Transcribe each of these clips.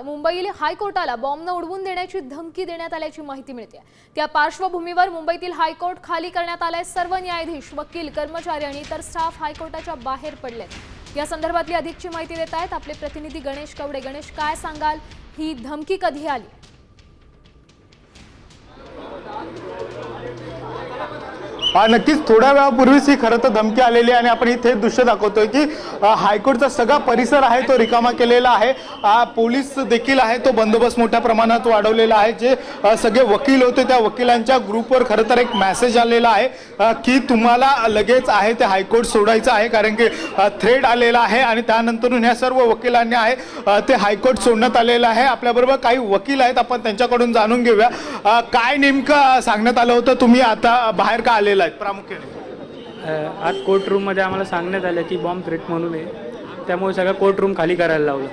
संदर्भात मुंबईतील हायकोर्टाला बॉम्बनं उडवून देण्याची धमकी देण्यात आल्याची माहिती मिळते. त्या पार्श्वभूमीवर मुंबईतील हायकोर्ट खाली करण्यात आलाय सर्व न्यायाधीश वकील कर्मचारी आणि इतर स्टाफ हायकोर्टाच्या बाहेर पडलेत. या संदर्भातली अधिकची माहिती देत आहेत आपले प्रतिनिधी गणेश कवडे. गणेश काय सांगाल? ही धमकी कधी आली हा नक्कीच. थोड्या वेळापूर्वीच ही खरं तर धमकी आलेली आहे आणि आपण इथे दृश्य दाखवतोय की हायकोर्टचा सगळा परिसर आहे तो रिकामा केलेला आहे. पोलीस देखील आहे तो बंदोबस्त मोठ्या प्रमाणात वाढवलेला आहे. जे सगळे वकील होते त्या वकिलांच्या ग्रुपवर खरं तर एक मेसेज आलेला आहे की तुम्हाला लगेच आहे ते हायकोर्ट सोडायचं आहे कारण की थ्रेड आलेला आहे आणि त्यानंतरून ह्या सर्व वकिलांनी आहे ते हायकोर्ट सोडण्यात आलेलं आहे. आपल्याबरोबर काही वकील आहेत आपण त्यांच्याकडून जाणून घेऊया. काय नेमकं सांगण्यात आलं होतं? तुम्ही आता बाहेर का आलेलं आहेत प्रामुख्याने? अ, आज कोर्ट रूममध्ये आम्हाला सांगण्यात आलं की बॉम्ब थ्रेट म्हणून आहे. त्यामुळे सगळं कोर्ट रूम खाली करायला लावलं.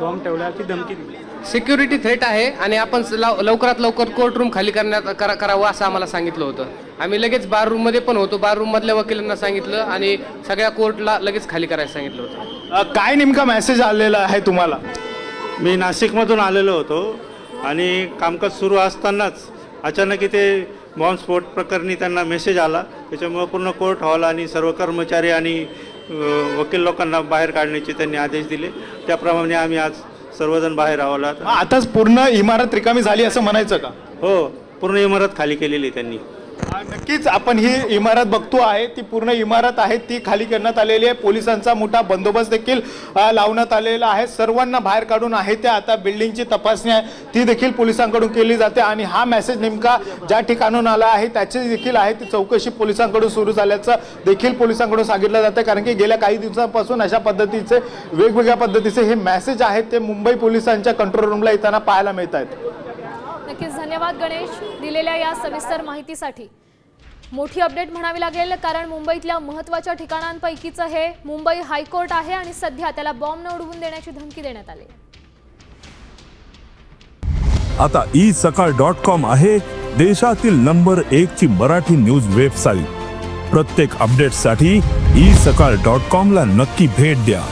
बॉम्ब ठेवल्याची धमकी दिली. सिक्युरिटी थ्रेट आहे आणि आपण स- लाव- लवकरात लवकर कोर्ट रूम खाली करण्यात करा करावं असं आम्हाला सांगितलं होतं. आम्ही लगेच बार रूममध्ये पण होतो. बार रूममधल्या वकिलांना सांगितलं आणि सगळ्या कोर्टला लगेच खाली करायला सांगितलं होतं. अ, काय नेमका मेसेज आलेला आहे तुम्हाला? मी नाशिकमधून आलेलो होतो आणि कामकाज सुरू असतानाच अचानक इथे बॉम्बस्फोट प्रकरणी त्यांना मेसेज आला. त्याच्यामुळं पूर्ण कोर्ट हॉल आणि सर्व कर्मचारी आणि वकील लोकांना बाहेर काढण्याचे त्यांनी आदेश दिले. त्याप्रमाणे आम्ही आज सर्वजण बाहेर आहोत. आताच पूर्ण इमारत रिकामी झाली असं म्हणायचं का? हो पूर्ण इमारत खाली केलेली त्यांनी. नक्कीच आपण ही इमारत बघतो आहे ती पूर्ण इमारत आहे ती खाली करण्यात आलेली आहे. पोलिसांचा मोठा बंदोबस्त देखील लावण्यात आलेला आहे. सर्वांना बाहेर काढून आहे त्या आता बिल्डिंगची तपासणी आहे. ती देखील पोलिसांकडून केली जाते आणि हा मेसेज नेमका ज्या ठिकाणून आला आहे त्याची देखील आहे. ती चौकशी पोलिसांकडून सुरू झाल्याचं देखील पोलिसांकडून सांगितलं जातं. कारण की गेल्या काही दिवसांपासून अशा पद्धतीचे वेगवेगळ्या पद्धतीचे हे मेसेज आहेत ते मुंबई पोलिसांच्या कंट्रोल रूमला येताना पाहायला मिळत आहेत नक्कीच धन्यवाद गणेश दिलेल्या या सविस्तर माहितीसाठी. मोठी अपडेट म्हणावी लागेल कारण मुंबईतल्या महत्त्वाच्या ठिकाणांपैकीचं हे मुंबई हायकोर्ट आहे आणि सध्या त्याला बॉम्बनं उडवून देण्याची धमकी देण्यात आली. आता ई सकाळ डॉट कॉम आहे देशातील नंबर एक ची मराठी न्यूज वेबसाईट. प्रत्येक अपडेटसाठी ई सकाळ डॉट कॉम ला नक्की भेट द्या.